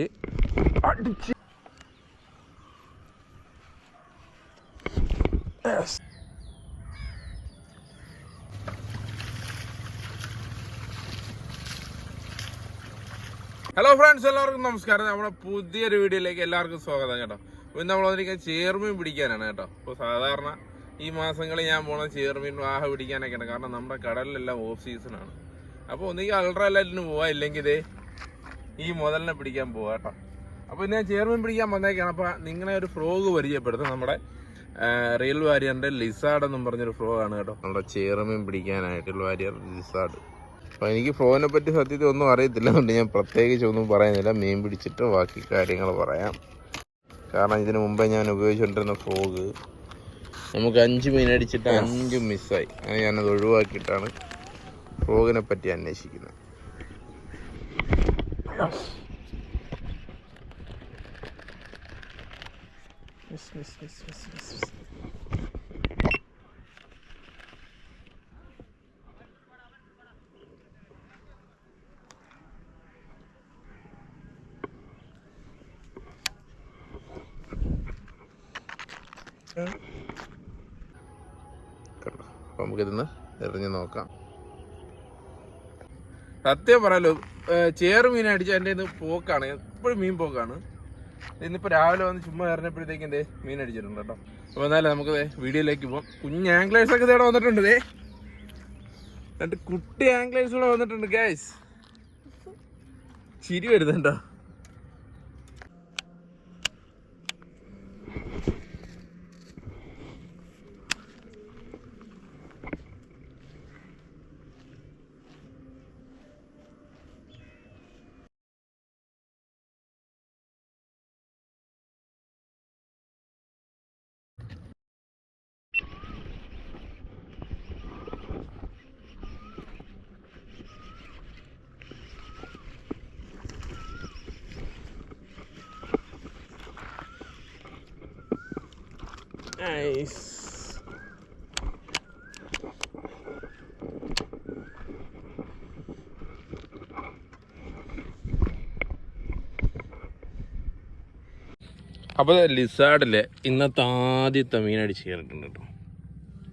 Hello friends എല്ലാവർക്കും നമസ്കാരം. നമ്മുടെ പുതിയൊരു വീഡിയോയിലേക്ക് എല്ലാവർക്കും സ്വാഗതം കേട്ടോ. ഇന്ന് നമ്മൾ വന്നിരിക്കുന്നത് ചേർമീൻ പിടിക്കാനാണ് കേട്ടോ. ഇപ്പോൾ സാധാരണ ഈ മാസങ്ങളിൽ ഞാൻ പോണ ചേർമീൻ വാഹ പിടിക്കാനൊക്കെയാണ്. കാരണം നമ്മുടെ കടലിലെല്ലാം ഓഫ് സീസണാണ് അപ്പോൾ ഒന്നുകിൽ അൾട്രാ ലൈറ്റിന് പോവാ ഇല്ലെങ്കിൽ ഈ മുതലിനെ പിടിക്കാൻ പോവാ കേട്ടോ. അപ്പോൾ ഞാൻ ചെയർമൻ പിടിക്കാൻ വന്നേക്കാണ്. അപ്പോൾ നിങ്ങളെ ഒരു ഫ്രോഗ് പരിചയപ്പെടുത്തും. നമ്മുടെ റിയൽ വാരിയറിന്റെ ലിസാഡ് എന്നും പറഞ്ഞൊരു ഫ്രോ ആണ് കേട്ടോ. നമ്മുടെ ചെയർമൻ പിടിക്കാനായിട്ട് വാരിയർ ലിസാഡ് അപ്പോൾ എനിക്ക് ഫ്രോനെ പറ്റി സത്യത്തിൽ ഒന്നും അറിയത്തില്ല. അതുകൊണ്ട് ഞാൻ പ്രത്യേകിച്ച് ഒന്നും പറയുന്നില്ല. മീൻ പിടിച്ചിട്ട് ബാക്കി കാര്യങ്ങൾ പറയാം. കാരണം ഇതിന് മുമ്പേ ഞാൻ ഉപയോഗിച്ചുകൊണ്ടിരുന്ന ഫ്രോഗ് നമുക്ക് അഞ്ച് മീൻ അടിച്ചിട്ട് അഞ്ചും മിസ്സായി. അങ്ങനെ ഞാനത് ഒഴിവാക്കിയിട്ടാണ് ഫ്രോഗിനെ പറ്റി അന്വേഷിക്കുന്നത്. കണ്ടോ? അപ്പോൾ നമുക്കിതൊന്ന് എറിഞ്ഞ് നോക്കാം. സത്യം പറയാലോ ചേറ് മീൻ അടിച്ച എന്റെ ഇത് പോക്കാണ്. എപ്പോഴും മീൻ പോക്കാണ്. ഇന്നിപ്പോ രാവിലെ വന്ന് ചുമ്മാ ഇറങ്ങിയപ്പോഴത്തേക്ക് എന്തേ മീൻ അടിച്ചിട്ടുണ്ട് കേട്ടോ. അപ്പോൾ എന്നാലും നമുക്ക് വീഡിയോയിലേക്ക് പോകാം കുഞ്ഞ് ആംഗ്ലേഴ്സ് ഒക്കെ ഇതോടെ വന്നിട്ടുണ്ട് ദേ. രണ്ട് കുട്ടി ആംഗ്ലേഴ്സ് കൂടെ വന്നിട്ടുണ്ട് ഗൈസ് ചിരി വരുന്നുണ്ടോ? നൈസ് അപ്പോൾ ലിസാർഡിലെ ഇന്നത്തെ ആദ്യത്തെ മീൻ അടിച്ച് കയറിയിട്ടുണ്ട് കേട്ടോ.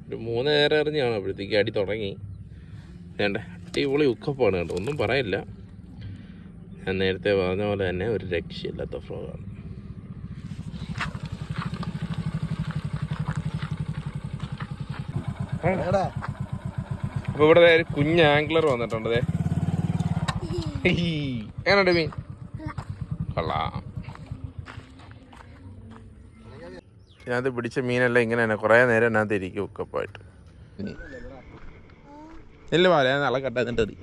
ഒരു മൂന്ന് നേരം എറിഞ്ഞാണ് അപ്പോഴത്തേക്ക് അടി തുടങ്ങി. വേണ്ട? അടിപൊളി ഉക്കപ്പാണ് കേട്ടോ. ഒന്നും പറയില്ല. ഞാൻ നേരത്തെ പറഞ്ഞ പോലെ തന്നെ ഒരു രക്ഷയില്ലാത്ത ഫ്രോഗാണ് അപ്പൊ ഇവിടെ ഒരു കുഞ്ഞ് ആംഗ്ലർ വന്നിട്ടുണ്ട് ദേ. എങ്ങനെയുണ്ട് മീൻ? കൊള്ളാം. ഇതിനകത്ത് പിടിച്ച മീനെല്ലാം ഇങ്ങനെ തന്നെ കുറേ നേരം അതിനകത്ത് ഇരിക്കും ഉക്കപ്പായിട്ട് ഇല്ല പാല ഞാൻ നാളെ കട്ട എന്നിട്ട് മതി.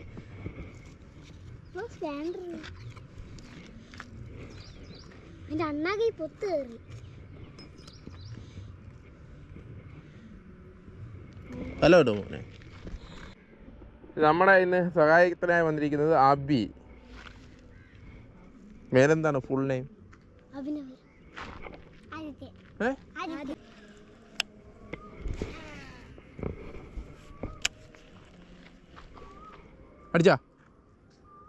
എന്റെ അണ്ണാകി പൊത്ത് കയറി. ഹലോ മോനെ നമ്മുടെ ഇന്ന് സഹായത്തിനായി വന്നിരിക്കുന്നത് അബി മേലെന്താണ് ഫുൾ നെയിം അടിച്ചാ.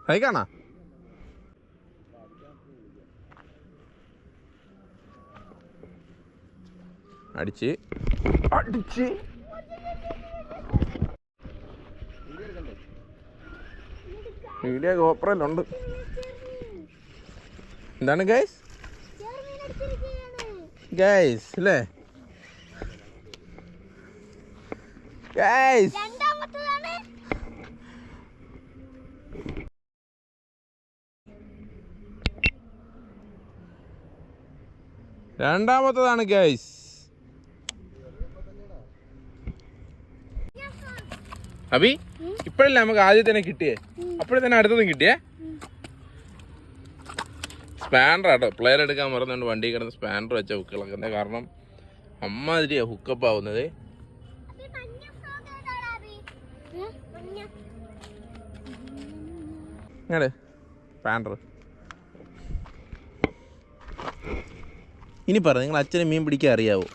സഹിക്കാണാ അടിച്ച്. അടിച്ച്. വീഡിയോ ഗോപ്രയിലുണ്ട് എന്താണ് ഗൈസ് ഗൈസ് അല്ലേ? ഗൈസ് രണ്ടാമത്തതാണ് ഗൈസ് അബി ഇപ്പോഴല്ലേ നമുക്ക് ആദ്യം തന്നെ കിട്ടിയേ അപ്പോഴേ തന്നെ അടുത്തതും കിട്ടിയേ? സ്പാൻഡർ ആട്ടോ. പ്ലെയർ എടുക്കാൻ മറന്നുകൊണ്ട് വണ്ടി കിടന്ന് സ്പാൻഡർ വെച്ച ഹുക്കിളക്കുന്നത് കാരണം? അമ്മാതിരിയാ ഹുക്കപ്പ് ആവുന്നത്. സ്പാൻഡർ ഇനി പറ നിങ്ങൾ അച്ഛനെ മീൻ പിടിക്കാൻ അറിയാവോ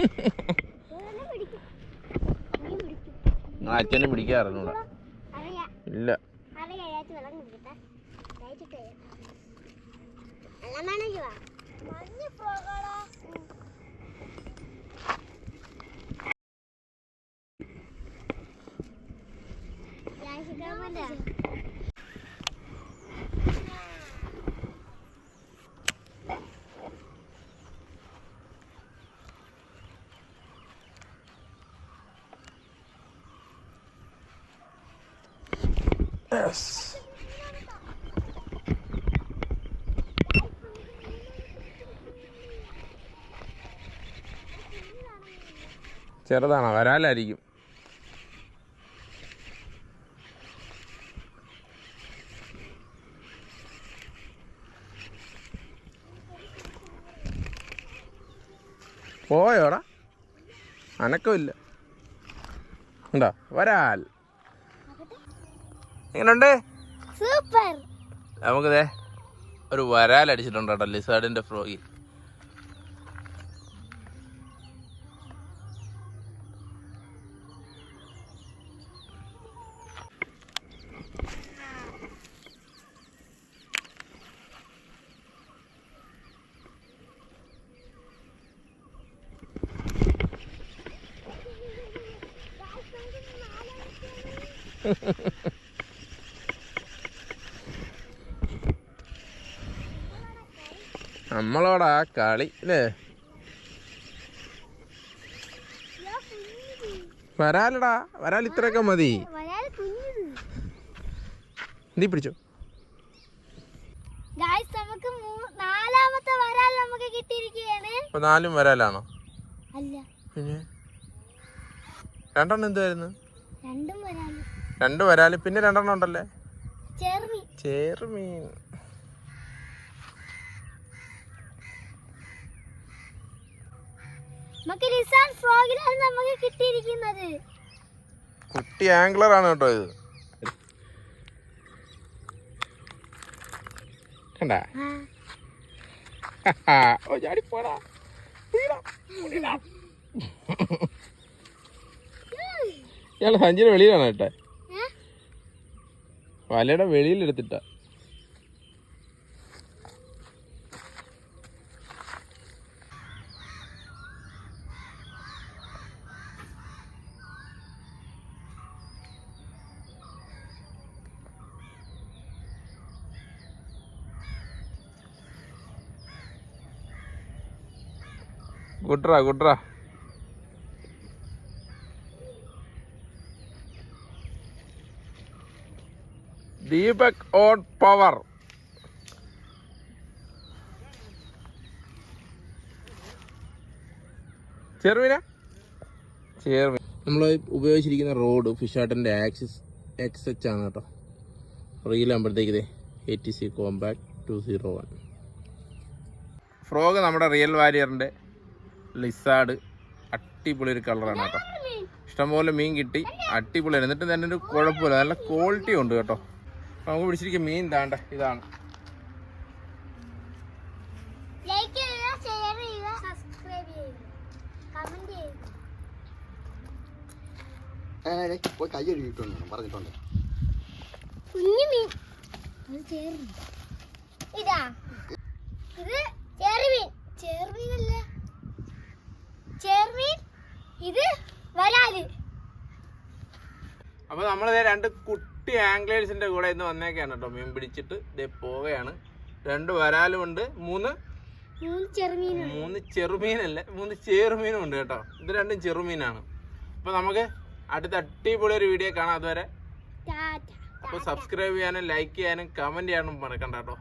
നിങ്ങൾ അച്ഛനെ പിടിക്കാറുണ്ട് ഇല്ല. ഞാൻ ഫ്രോഗാടാ ചെറുതാണോ? വരാലായിരിക്കും. പോയോടാ. അനക്കമില്ല. ഉണ്ടോ? വരാൽ. എങ്ങനെയുണ്ട് സൂപ്പർ. നമുക്കിതേ ഒരു വരാൽ അടിച്ചിട്ടുണ്ട് കേട്ടോ ലിസാർഡിന്റെ ഫ്രോയിൽ നമ്മളോടാ കളി അല്ലേ വരാലടാ വരാൽ ഇത്രയൊക്കെ മതി. നീ പിടിച്ചോ. നമുക്ക് നാലാമത്തെ വരാൽ നമുക്ക് കിട്ടിയിരിക്കുകയാണ്. നാലും വരാലാണോ? അല്ല. പിന്നെ? രണ്ടെണ്ണം എന്തായിരുന്നു രണ്ടും രണ്ട് വരാൽ പിന്നെ രണ്ടെണ്ണം ഉണ്ടല്ലേ? ചേർമീൻ നമുക്ക് ലിസാൻ ഫ്രോഗിലാണ് നമുക്ക് കിട്ടിയിരിക്കുന്നത്. കുട്ടി ആംഗ്ലർ ആണ് കേട്ടോ ഇത്. കണ്ട? ഓ ചാടിപ്പോടാ പോടാ. ഇയാളെ സഞ്ചിയുടെ വെളിയിലാണ് കേട്ടെ? വലയുടെ വെളിയിൽ എടുത്തിട്ടാ ഗുഡ്രാ ഗുഡ്രാ. Deepak on power. ചെറുവിന ചെറുമീൻ. നമ്മൾ ഉപയോഗിച്ചിരിക്കുന്ന റോഡ് ഫിഷാട്ടിന്റെ ആക്സിസ് എക്സ് എച്ച് ആണ് കേട്ടോ. റീലാകുമ്പോഴത്തേക്ക് ഇതേ A T C compact two zero one frog നമ്മുടെ റിയൽ വാരിയറിന്റെ ലിസാഡ് അടിപൊളി ഒരു കളറാണ് കേട്ടോ. ഇഷ്ടംപോലെ മീൻ കിട്ടി. അടിപൊളി എന്നിട്ട് തന്നെ ഒരു കുഴപ്പമില്ല. നല്ല ക്വാളിറ്റി ഉണ്ട് കേട്ടോ. നമുക്ക് പിടിച്ചിരിക്കും മീൻ താണ്ട ഇതാണ്. ലൈക്ക് ചെയ്യുക ഷെയർ ചെയ്യുക സബ്സ്ക്രൈബ് ചെയ്യുക. കമന്റ് ചെയ്യുക. പോയി കൈ കഴുകിയിട്ടുണ്ട്. പറഞ്ഞിട്ടുണ്ട്. കുഞ്ഞു മീൻ. ഇതാ. ഇത് ചെറുമീൻ ചെറുമീനല്ല ഇത് വരാൽ. അപ്പോൾ നമ്മളിതേ രണ്ട് കുട്ടി ആംഗ്ലേഴ്സിന്റെ കൂടെ ഇന്ന് വന്നേക്കാണ് കേട്ടോ മീൻ പിടിച്ചിട്ട് ഇതേ പോവുകയാണ്. രണ്ട് വരാലുമുണ്ട് മൂന്ന്? മൂന്ന് മൂന്ന് ചെറുമീനല്ല? മൂന്ന് ചെറുമീനും ഉണ്ട് കേട്ടോ. ഇത് രണ്ടും ചെറുമീനാണ്. അപ്പൊ നമുക്ക് അടുത്ത അടിപൊളി ഒരു വീഡിയോ കാണാം അതുവരെ. അപ്പൊ സബ്സ്ക്രൈബ് ചെയ്യാനും ലൈക്ക് ചെയ്യാനും കമന്റ് ചെയ്യാനും മറക്കണ്ട കേട്ടോ